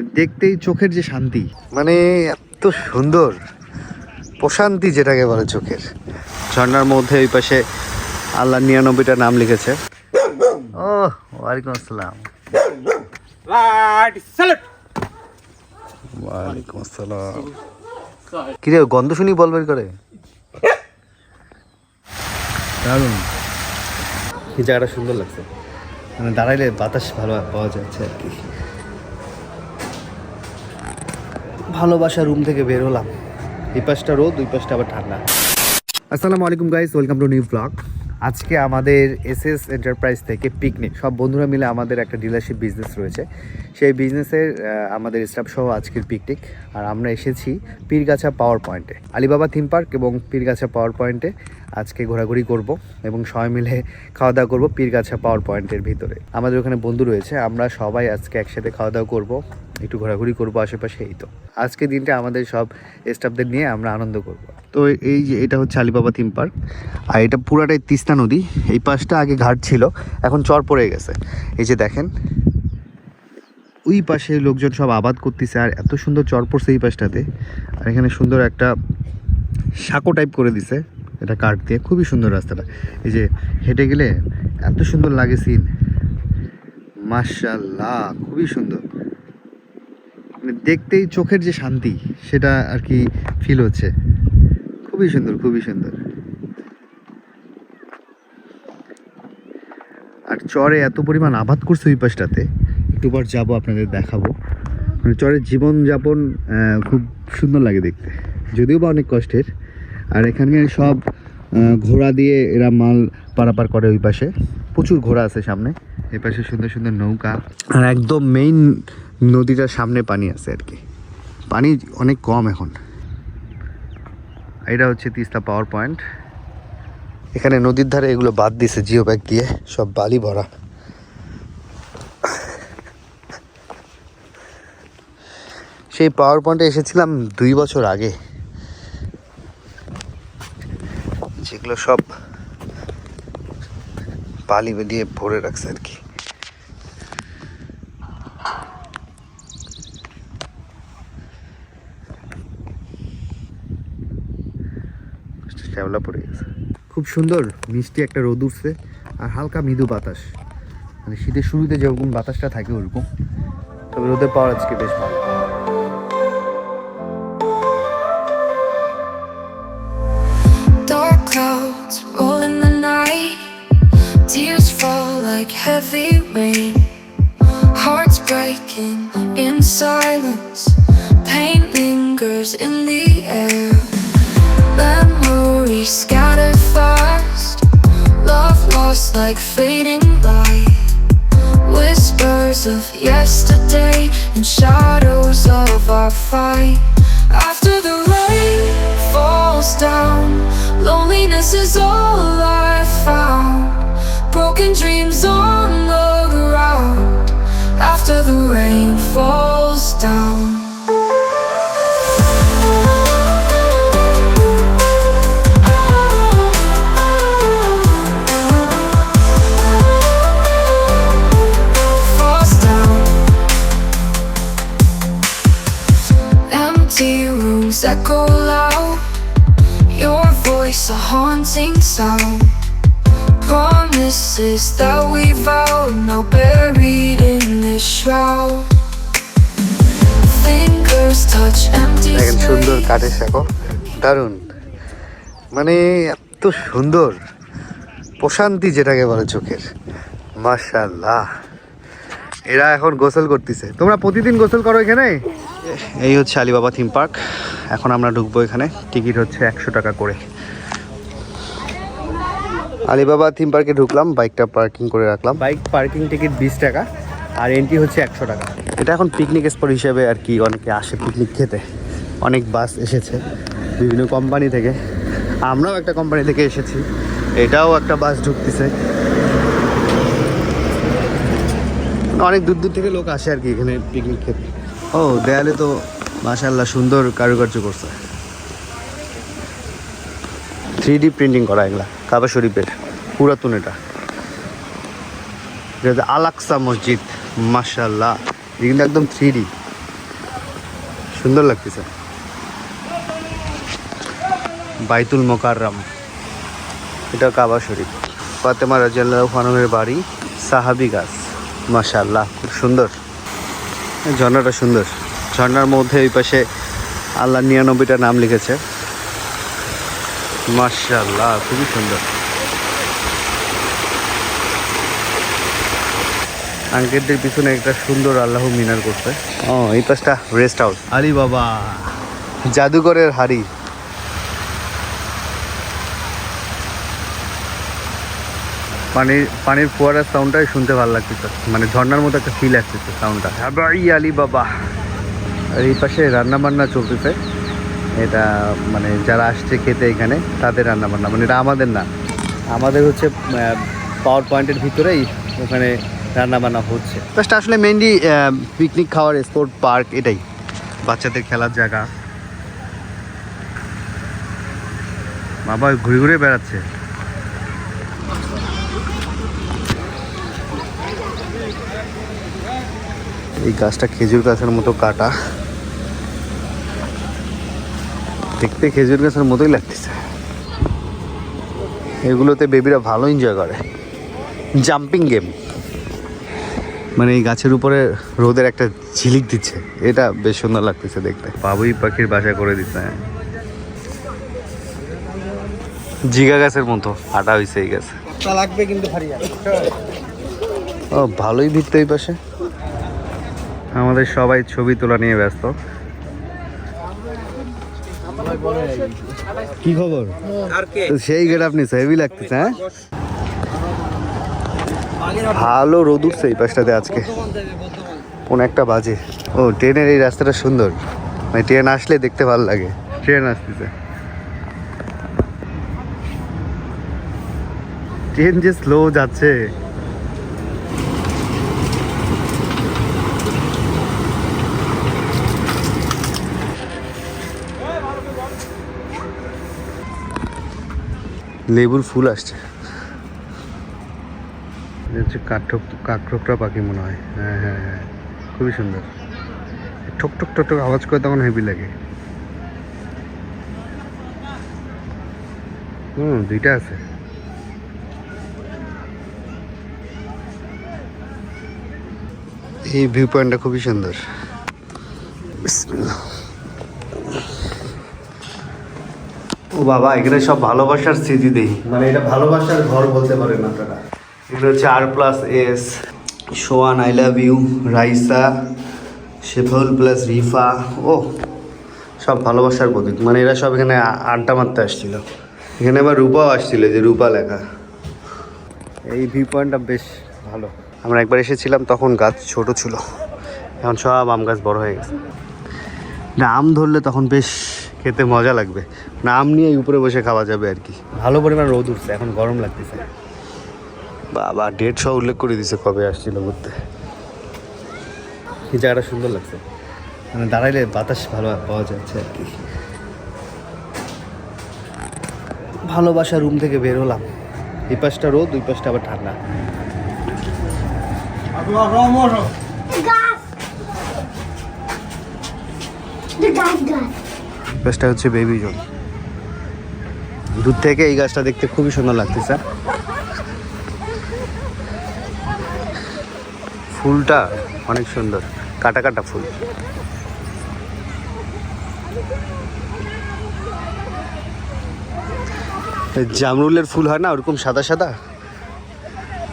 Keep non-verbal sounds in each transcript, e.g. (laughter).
মানে দেখতেই চোখের যে শান্তি। মানে এত সুন্দর। প্রশান্তি যেটাকে বলে চোখের। ঝর্ণার মধ্যে ওই পাশে আল্লাহ নিরানব্বইটা নাম লিখেছে। ও ওয়ালাইকুম আসসালাম। ওয়ালাইকুম আসসালাম। কিরে গন্ধ শুনি বল বের করে। দারুণ। এই জায়গাটা সুন্দর লাগছে। মানে দাঁড়াইলে বাতাস ভালো পাওয়া যাচ্ছে আর কি। ভালোবাসা রুম থেকে বের হলাম। এই পাশটা রোদ দুই পাশটা আবার ঠান্ডা। আসসালামু আলাইকুম guys welcome to new blog আজকে আমাদের এস এস এন্টারপ্রাইজ থেকে পিকনিক সব বন্ধুরা মিলে আমাদের একটা ডিলারশিপ বিজনেস রয়েছে। সেই বিজনেসের আমাদের স্টাফ সহ আজকের পিকনিক আর আমরা এসেছি পীরগাছা পাওয়ার পয়েন্টে আলিবাবা থিম পার্ক এবং পীরগাছা পাওয়ার পয়েন্টে আজকে ঘোরাঘুরি করব এবং সবাই মিলে খাওয়া দাওয়া করব পীরগাছা পাওয়ার পয়েন্টের ভিতরে। আমাদের ওখানে বন্ধু রয়েছে। আমরা সবাই আজকে একসাথে খাওয়া দাওয়া করব। একটু ঘোরাঘুরি করব আশেপাশে, এই তো। আজকে দিনটা আমাদের সব স্টাফদের নিয়ে আমরা আনন্দ করব। তো এই যে এটা হচ্ছে আলিবাবা থিম পার্ক আর এটা পুরাটাই তিস্তা নদী, এই পাশটা আগে ঘাট ছিল, এখন চর পড়ে গেছে। এই যে দেখেন, ওই পাশে লোকজন সব আবাদ করতেছে, আর এত সুন্দর চর পড়ছে এই পাশটাতে, আর এখানে সুন্দর একটা সাঁকো টাইপ করে দিছে, এটা কাঠ দিয়ে, খুবই সুন্দর রাস্তাটা। এই যে হেঁটে গেলে এত সুন্দর লাগে সিন মার্শাল্লাহ খুবই সুন্দর। মানে দেখতেই চোখের যে শান্তি, সেটা আর কি ফিল হচ্ছে। খুবই সুন্দর খুবই সুন্দর। আর চরে এত পরিমাণ আবাদ করছে ওই পাশটাতে একটু পর যাব, আপনাদের দেখাবো। মানে চরের জীবনযাপন খুব সুন্দর লাগে দেখতে। যদিও বা অনেক কষ্টের। আর এখানকার সব ঘোড়া দিয়ে এরা মাল পারাপার করে ওই পাশে। প্রচুর ঘোড়া আছে সামনে। এই পাশে সুন্দর সুন্দর নৌকা। আর একদম মেইন নদীটার সামনে পানি আছে আর কি। পানি অনেক কম এখন। এটা হচ্ছে তিস্তা পাওয়ার পয়েন্ট এখানে নদীর ধারে এগুলো বাদ দিছে জিও ব্যাগ দিয়ে, সব বালি ভরা। সেই পাওয়ার পয়েন্টে এসেছিলাম দুই বছর আগে। যেগুলো সব বালি দিয়ে ভরে রাখছে আর কি। শ্যাওলা পড়ে গেছে খুব সুন্দর মিষ্টি একটা রোদ উঠছে আর হালকা মৃদু বাতাস মানে শীতের শুরুতে যেরকম বাতাসটা থাকে ওরকম তবে রোদের পাওয়ার আজকে বেশ ভালো Dark clouds roll in the night. Tears fall like heavy rain. Hearts breaking in silence. Pain lingers in the air. Memories scatter fast. Love lost like fading light. Whispers of yesterday and shadows of our fight. After the rain falls down, loneliness is all I found. Broken dreams on the ground. After the rain falls down. Haunting sound. Promises that we vowed now buried in this shroud. Fingers touch empty দেখেন সুন্দর. কাঠের সাঁকো দারুণ। মানে এত সুন্দর। প্রশান্তি যেটাকে বলে চোখের। মার্শাল্লাহ এরা এখন গোসল করতেছে। তোমরা প্রতিদিন গোসল করো এখানে? এই হচ্ছে আলিবাবা থিম পার্ক। এখন আমরা ঢুকবো এখানে। টিকিট হচ্ছে একশো টাকা করে। আলিবাবা থিম পার্কে ঢুকলাম বাইকটা পার্কিং করে রাখলাম। বাইক পার্কিং টিকিট বিশ টাকা আর এন্ট্রি হচ্ছে একশো টাকা। এটা এখন পিকনিক স্পট হিসেবে আর কি অনেকে আসে পিকনিক খেতে। অনেক বাস এসেছে বিভিন্ন কোম্পানি থেকে। আমরাও একটা কোম্পানি থেকে এসেছি। এটাও একটা বাস ঢুকতেছে। অনেক দূর দূর থেকে লোক আসে আর কি এখানে পিকনিক খেতে। ও দেয়ালে তো মাশাল্লাহ সুন্দর কারুকার্য করছে। থ্রি ডি প্রিন্টিং করা এগুলা কাবা শরীফের পুরাতন এটা। হচ্ছে আলাক্সা মসজিদ মাশাল্লাহ এটা কিন্তু একদম থ্রি ডি সুন্দর লাগতেছে। বাইতুল মোকাররম। এটা কাবা শরীফ ফাতেমা রাজিয়াল্লাহ খানমের বাড়ি, সাহাবি গাছ। মাশাআল্লাহ, খুব সুন্দর। ঝর্ণাটা সুন্দর। ঝর্ণার মধ্যে ওই পাশে আল্লাহ নিরানব্বইটা নাম লিখেছে। মাশাআল্লাহ খুবই সুন্দর। আঙ্কেলদের পিছনে একটা সুন্দর আল্লাহ মিনার করছে। ও এই পাশটা রেস্ট হাউস আলী বাবা জাদুঘরের হাড়ি। পানির পানির ফোয়ারার সাউন্ডটাই শুনতে ভালো লাগতেছে। মানে ঝর্নার মতো একটা ফিল আসতেছে সাউন্ডটা হাবাই আলী বাবা আর এই পাশে রান্না বান্না চলতেছে। এটা মানে যারা আসছে খেতে এখানে, তাদের রান্না বান্না মানে এটা আমাদের না। আমাদের হচ্ছে পাওয়ার পয়েন্টের ভিতরেই ওখানে রান্না বান্না হচ্ছে। জাস্ট আসলে মেনলি পিকনিক খাওয়ার স্পোর্ট পার্ক এটাই। বাচ্চাদের খেলার জায়গা। বাবা, ঘুরে ঘুরে বেড়াচ্ছে। এই গাছটা খেজুর গাছের মতো কাটা। দেখতে খেজুর গাছের মতোই লাগতেছে। এগুলোতে বেবিরা ভালো এনজয় করে। জাম্পিং গেম মানে এই গাছের উপরে রোদের একটা ঝিলিক দিচ্ছে। এটা বেশ সুন্দর লাগতেছে দেখতে। বাবুই পাখির বাসা করে দিচ্ছে জিগা গাছের মতো আটা হয়েছে এই গাছে। লাগবে কিন্তু ও ভালোই ভিড় তো এই পাশে। আমাদের সবাই ছবি তোলা নিয়ে ব্যস্ত। কি খবর? সেই গেট আপনি হেভি লাগতেছে হ্যাঁ? ভালো রোদ উঠছে এই পাশটাতে আজকে। কোন একটা বাজে। ও, ট্রেনের এই রাস্তাটা সুন্দর। মানে ট্রেন আসলে দেখতে ভালো লাগে। ট্রেন আসতেছে। ট্রেন যে স্লো যাচ্ছে। লেবুর ফুল আসছে। হচ্ছে কাকঠোকরা পাখি মনে হয়। হ্যাঁ হ্যাঁ হ্যাঁ। খুবই সুন্দর। ঠক ঠক ঠক আওয়াজ করে তখন হেভি লাগে। হুম, দুইটা আছে। এই ভিউ পয়েন্টটা খুবই সুন্দর। বিসমিল্লাহ। ও বাবা এখানে সব ভালোবাসার স্মৃতি দেই মানে এটা ভালোবাসার ঘর বলতে পারেন আপনারা। এগুলো হচ্ছে আর plus S swan I love you Raisa শেফল plus Rifa ও সব ভালোবাসার প্রতীক। মানে এরা সব এখানে আড্ডা মারতে আসছিল। এখানে আবার রূপাও আসছিল যে রূপা লেখা। এই ভিউ পয়েন্টটা বেশ ভালো। আমরা একবার এসেছিলাম তখন গাছ ছোট ছিল। এখন সব আম গাছ বড় হয়ে গেছে। আম ধরলে তখন বেশ খেতে মজা লাগবে। না আম নিয়ে উপরে বসে খাওয়া যাবে আর কি। ভালো পরিমাণ রোদ উঠছে এখন গরম লাগতেছে। বাবা ডেট সহ উল্লেখ করে দিছে কবে আসছিল ঘুরতে। এই জায়গাটা সুন্দর লাগছে। মানে দাঁড়াইলে বাতাস ভালো পাওয়া যাচ্ছে আর কি। ভালোবাসা রুম থেকে বের হলাম। এই পাশটা রোদ দুই পাশটা আবার ঠান্ডা। guy's got. গাছটা হচ্ছে বেবি জোন। দূর থেকে এই গাছটা দেখতে খুবই সুন্দর লাগতেছে। ফুলটা অনেক সুন্দর, কাটা কাটা ফুল। জামরুলের ফুল হয় না, ওরকম সাদা সাদা?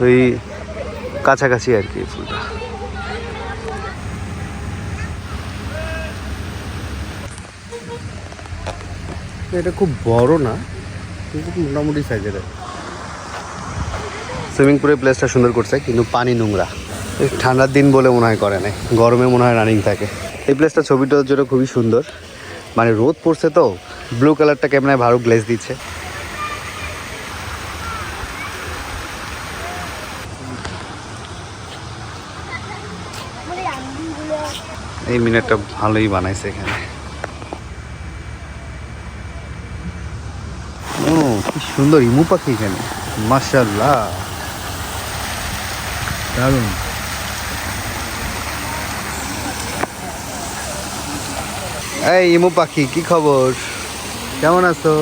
ওই কাছাকাছি আর কি ফুলটা। এটা খুব বড় না, কিন্তু মোটামুটি সাইজের সুইমিং পুলের প্লেসটা সুন্দর করছে, কিন্তু পানি নোংরা। ঠান্ডার দিন বলে মনে হয় করে নাই, গরমে মনে হয় রানিং থাকে। এই প্লেসটা ছবিটার জন্য খুবই সুন্দর। মানে রোদ পড়ছে তো ব্লু কালারটা ক্যামেরায় ভালো গ্লেজ দিচ্ছে। এই মিনারটা ভালোই বানাইছে এখানে ও কি সুন্দর ইমু পাখি এখানে। মাশাল্লাহ দারুণ। এই ইমু পাখি, কি খবর? কেমন আছো?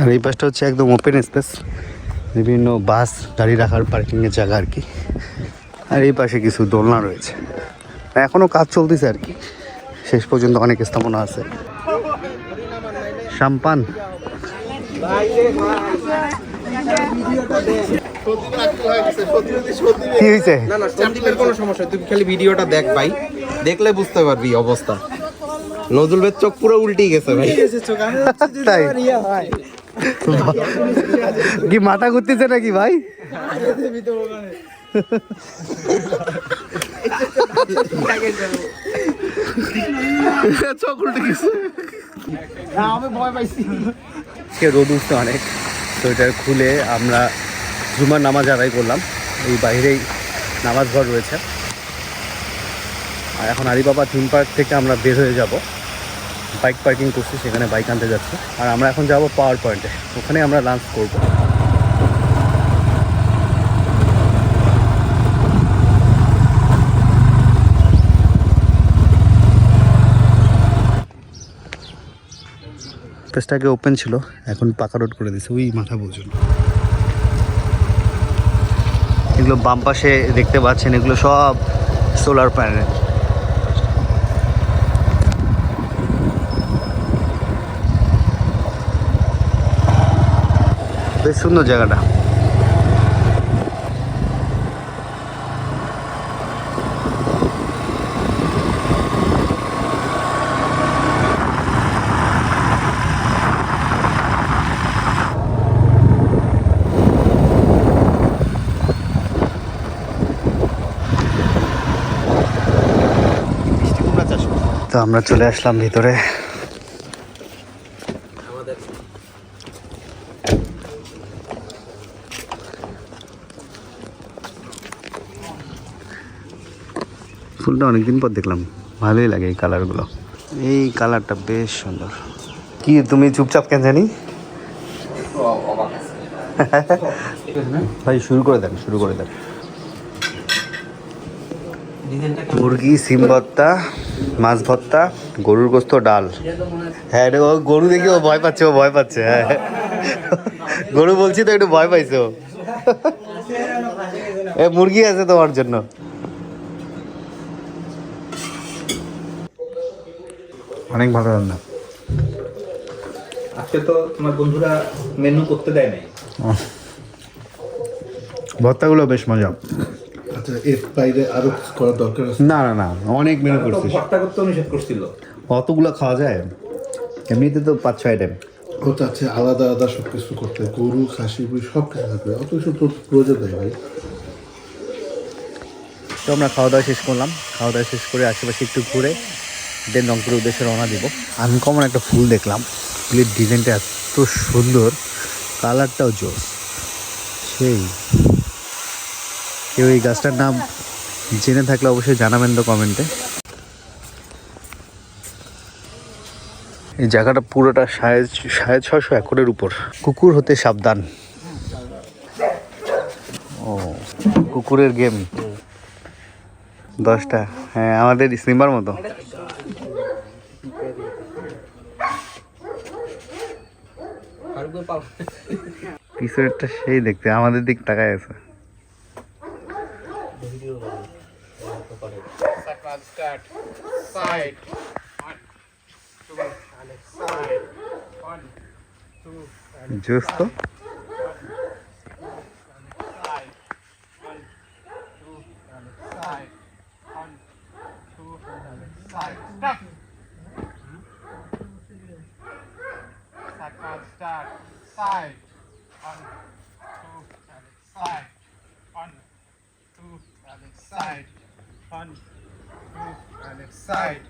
আর এই পাশটা হচ্ছে একদম ওপেন স্পেস বিভিন্ন বাস, গাড়ি রাখার পার্কিংয়ের জায়গা আর কি। আর এই পাশে কিছু দোলনা রয়েছে। এখনও কাজ চলতেছে আর কি। শেষ পর্যন্ত অনেক স্থাপনা আছে। সাম্পান কি হয়েছে না না সন্দীপের কোনো সমস্যা তুই খালি ভিডিওটা দেখ ভাই। দেখলে বুঝতে পারবি অবস্থা। চোখ পুরো উল্টেই গেছে ভাই। তাই? কি মাথা ঘুরতেছে নাকি ভাই? চোখ উল্টে গেছে। আজকে রোদ উঠছে অনেক সোয়েটার খুলে আমরা জুমার নামাজ আদায় করলাম। এই বাইরেই নামাজ ঘর রয়েছে। আর এখন আলিবাবা থিম পার্ক থেকে আমরা বের হয়ে যাব। বাইক পার্কিং করছি, সেখানে বাইক আনতে যাচ্ছি। আর আমরা এখন যাব পাওয়ার পয়েন্টে, ওখানে আমরা লাঞ্চ করব। পেজটাকে ওপেন ছিল, এখন পাকা রোড করে দিয়েছে, ওই মাথা পর্যন্ত এগুলো বাম পাশে দেখতে পাচ্ছেন, এগুলো সব সোলার প্যানেল বেশ সুন্দর জায়গাটা। তো আমরা চলে আসলাম ভিতরে। ফুলটা অনেকদিন পর দেখলাম ভালোই লাগে এই কালারগুলো। এই কালারটা বেশ সুন্দর। কি তুমি চুপচাপ কেন জানি? ভাই শুরু করে দেন শুরু করে দেন। মুরগি সিম ভর্তা। মাছ ভর্তা গরুর গোস্ত ডাল। হ্যাঁ এটা ও গরু দেখি ও ভয় পাচ্ছে ও ভয় পাচ্ছে হ্যাঁ। গরু বলছি তো একটু ভয় পাইছো এ মুরগি আছে তোমার জন্য। অনেক ভালো রান্না। আজকে তো তোমার বন্ধুরা মেনু করতে দেয় নাই। ভর্তাগুলো বেশ মজা। আচ্ছা এর বাইরে আরও কিছু করার দরকার আছে? না না না অনেক মেনু করছিস। ভর্তা করতেও নিষেধ করছিল। অতগুলো খাওয়া যায়? এমনিতে তো পাঁচ ছয় আইটেম ও চাচ্ছে আলাদা আলাদা সব কিছু করতে গরু খাসি বুড়ি সব কিছু থাকবে। অত কিছু তো প্রয়োজন নেই ভাই। তো আমরা খাওয়া দাওয়া শেষ করলাম। খাওয়া দাওয়া শেষ করে আশেপাশে একটু ঘুরে দেন রংপুরের উদ্দেশ্যে রওনা দিব। আনকমন একটা ফুল দেখলাম। ফুলের ডিজাইনটা এত সুন্দর। কালারটাও জোস। সেই। কেউ এই গাছটার নাম জেনে থাকলে অবশ্যই জানাবেন তো কমেন্টে। এই জায়গাটা পুরোটা সাড়ে সাড়ে ছশো একরের উপর। কুকুর হতে সাবধান। ও কুকুরের গেম। দশটা। হ্যাঁ আমাদের সিম্বার মতো। পিছনেরটা সেই দেখতে আমাদের দিক তাকায় আছে। that side. One, two, side. One, two, and juice. side.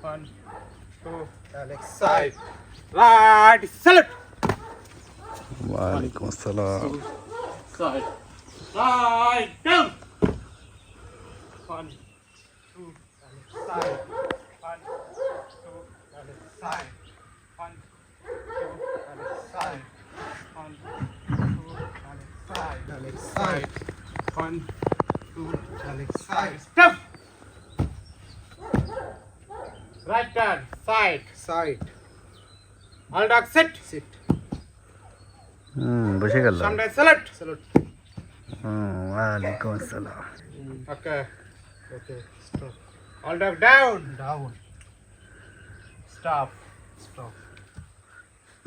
One, two, Alex side. Right, salute. Waalaikum assalam. Side. Right, down. One, two, Alex side. One, two, Alex side. One, two, Alex side. One, two, Alex side. One, two, Alex side. Stop. Right turn. Side. Side All dog sit. Sit হুম বসে গেল Someday salute. Salute হুম ওয়ালাইকুম আসসালাম Okay. Okay. Stop. All dog down. Down Stop. Stop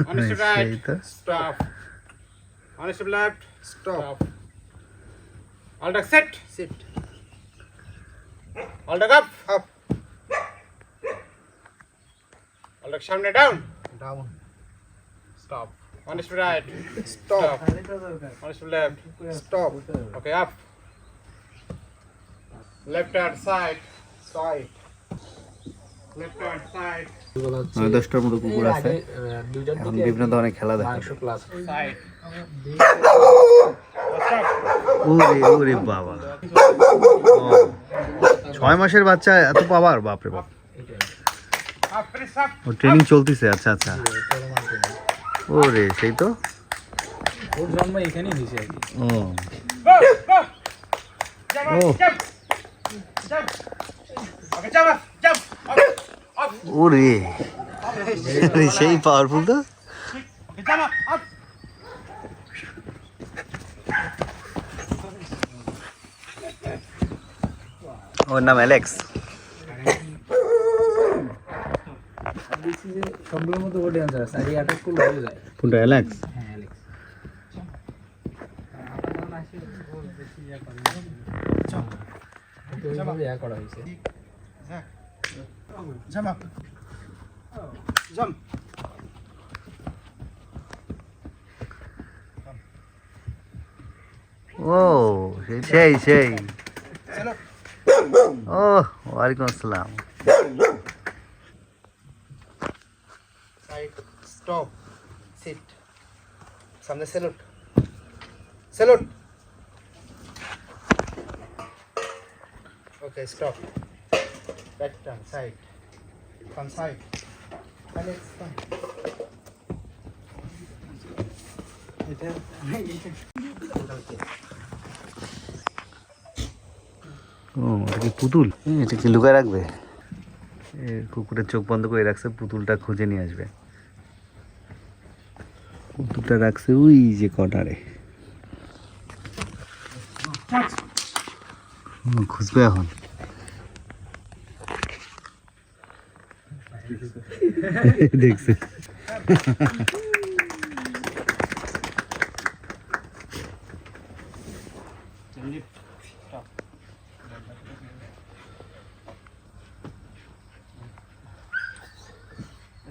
On step (laughs) সেই right. তো Stop. On step left. Stop Stop. All dog sit. Sit All dog up. Up Dog someday down. Down Stop. On step right. Stop On step left. Stop Okay, up. Left hand side. Side side. নয় দশটার মতো কুকুর আছে এখন বিভিন্ন ধরনের খেলা দেখা ওরে ওরে বাবা ছয় মাসের বাচ্চা এত পাওয়ার বাপরে বাপ. ও ট্রেনিং চলতেছে আচ্ছা আচ্ছা। ও রে সেই তো। ওর জন্ম এখানেই হয়েছে আর কি। ও। সেই পাওয়ারফুল তো. ওর নাম অ্যালেক্স দেখছি যে সবগুলোর মধ্যে ও ডেঞ্জার আছে আর এই অ্যাটাক করলে হয়ে যায়। কোনটা অ্যালেক্স হ্যাঁ ও সেই সেই ও ওয়ালাইকুম আসসালাম। সাইড স্টপ সিট সামনে salute salute okay stop back turn side front side Alex, come. ও এটা কি পুতুল? এটা কি লুকায় রাখবে? কুকুরের চোখ বন্ধ করে রাখছে পুতুলটা খুঁজে নিয়ে আসবে। পুতুলটা রাখছে ওই যে কটারে। খুঁজবে এখন। দেখছে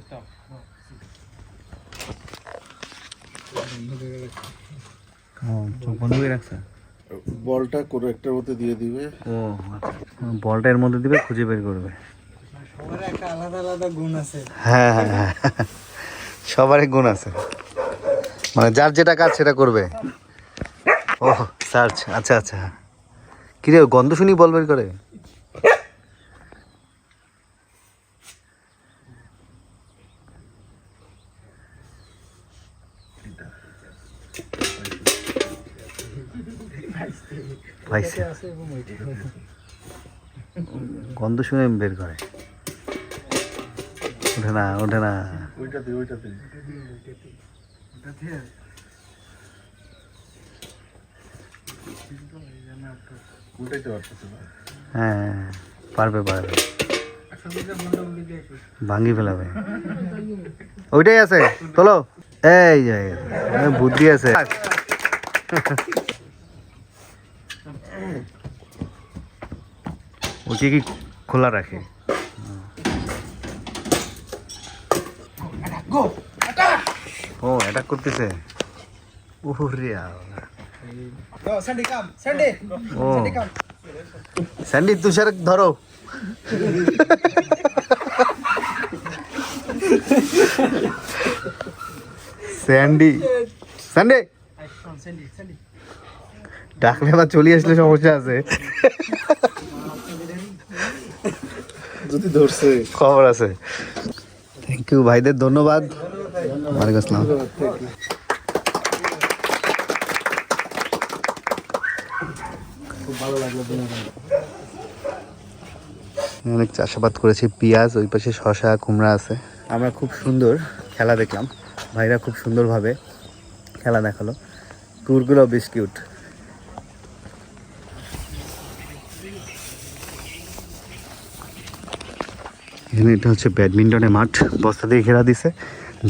Stop. ও চোখ বন্ধ করে রাখছে বলটা কোনো একটার মধ্যে দিয়ে দিবে। ও বলটার বলটা এর মধ্যে দিবে খুঁজে বের করবে। সবার একটা আলাদা আলাদা গুণ আছে। হ্যাঁ হ্যাঁ হ্যাঁ। সবারই গুণ আছে। মানে যার যেটা কাজ সেটা করবে। ও সার্চ। আচ্ছা আচ্ছা। কিরে গন্ধ শুনি বল বের করে। পাইছে। গন্ধ শুনে বের করে। ওঠে না ওঠে না। হ্যাঁ পারবে পারবে। ভাঙ্গি ফেলাবে। ওইটাই আছে চলো এই বুদ্ধি আছে। ওকে কি খোলা রাখে ও অ্যাটাক করতেছে ওরে আল্লাহ। Go, Sandy, come. Sandy. ও স্যান্ডি তুষার ধরো স্যান্ডি স্যান্ডি. ডাকলে আবার চলে আসলে সমস্যা আছে। যদি ধরছে। খবর আছে। থ্যাংক ইউ ভাইদের ধন্যবাদ। ওয়ালাইকুম আসসালাম। অনেক চাষাবাদ করেছি পেঁয়াজ ওই পাশে শশা কুমড়া আছে। আমরা খুব সুন্দর খেলা দেখলাম। ভাইরা খুব সুন্দরভাবে খেলা দেখাল। কুকুরগুলো বেশ কিউট এখানে এটা হচ্ছে ব্যাডমিন্টনের মাঠ। বস্তা দিয়ে ঘেরা দিছে,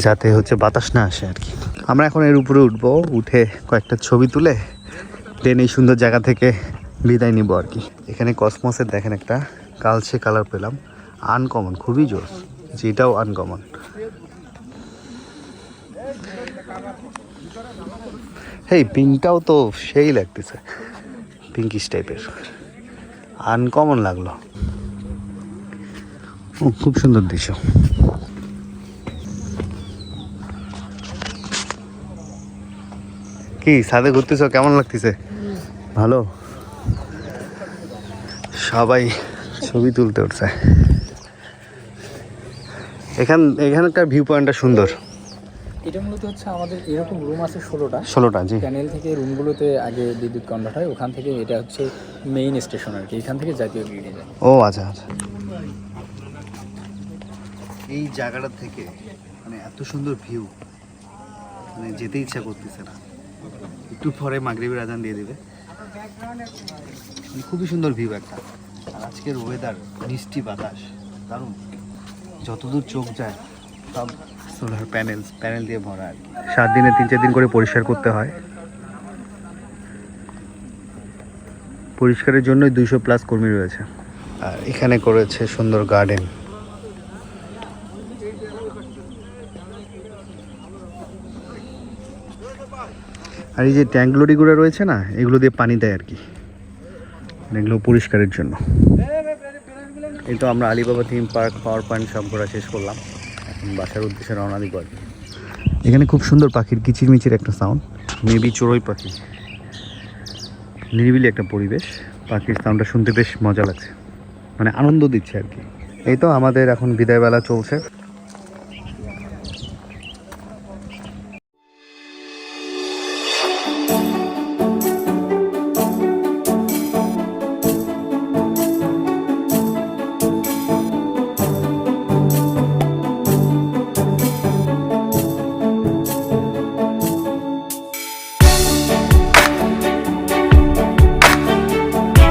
যাতে হচ্ছে বাতাস না আসে আর কি। আমরা এখন এর উপরে উঠবো, উঠে কয়েকটা ছবি তুলে দেন এই সুন্দর জায়গা থেকে বিদায় নিব আর কি। এখানে কসমসের দেখেন একটা, কালচে কালার পেলাম। আনকমন, খুবই জোর যেটাও আনকমন। হেই, পিঙ্কটাও তো সেই লাগতেছে, পিঙ্কিশ টাইপের। আনকমন লাগল। খুব সুন্দর দৃশ্য। কি সাদে ঘুরতেছ? কেমন লাগতেছে? ভালো। সবাই ছবি তুলতে উঠছে। এখান এখানকার ভিউ পয়েন্টটা সুন্দর। এটা মূলত হচ্ছে আমাদের এরকম রুম আছে ষোলোটা। ষোলোটা জি। প্যানেল থেকে রুমগুলোতে আগে বিদ্যুৎ কনভার্ট হয়। ওখান থেকে এটা হচ্ছে মেইন স্টেশন আর কি। এখান থেকে জাতীয় গ্রিডে যায়। ও আচ্ছা আচ্ছা। এই জায়গাটা থেকে মানে এত সুন্দর ভিউ মানে যেতে ইচ্ছা করতেছে না। একটু পরে মাগরিবের আজান দিয়ে দেবে। মানে খুবই সুন্দর ভিউ একটা। আর আজকের ওয়েদার মিষ্টি বাতাস, দারুণ। যতদূর চোখ যায়, সব সোলার প্যানেল প্যানেল দিয়ে ভরা আর সাত দিনে তিন, চার দিন করে পরিষ্কার করতে হয়। পরিষ্কারের জন্যই দুইশো প্লাস কর্মী রয়েছে। আর এখানে করেছে সুন্দর গার্ডেন আর এই যে ট্যাঙ্কগুলো রয়েছে না, এগুলো দিয়ে পানি দেয় আর কি। মানে এগুলো পরিষ্কারের জন্য। এই তো আমরা Alibaba theme park power point সব শেষ করলাম। এখন বাসার উদ্দেশ্যে রওনা দিব আর কি। এখানে খুব সুন্দর পাখির কিচিরমিচির একটা সাউন্ড মেবি চড়ুই পাখি। নিরিবিলি একটা পরিবেশ। পাখির সাউন্ডটা শুনতে বেশ মজা লাগছে। মানে আনন্দ দিচ্ছে আর কি। এই তো আমাদের এখন বিদায়বেলা চলছে।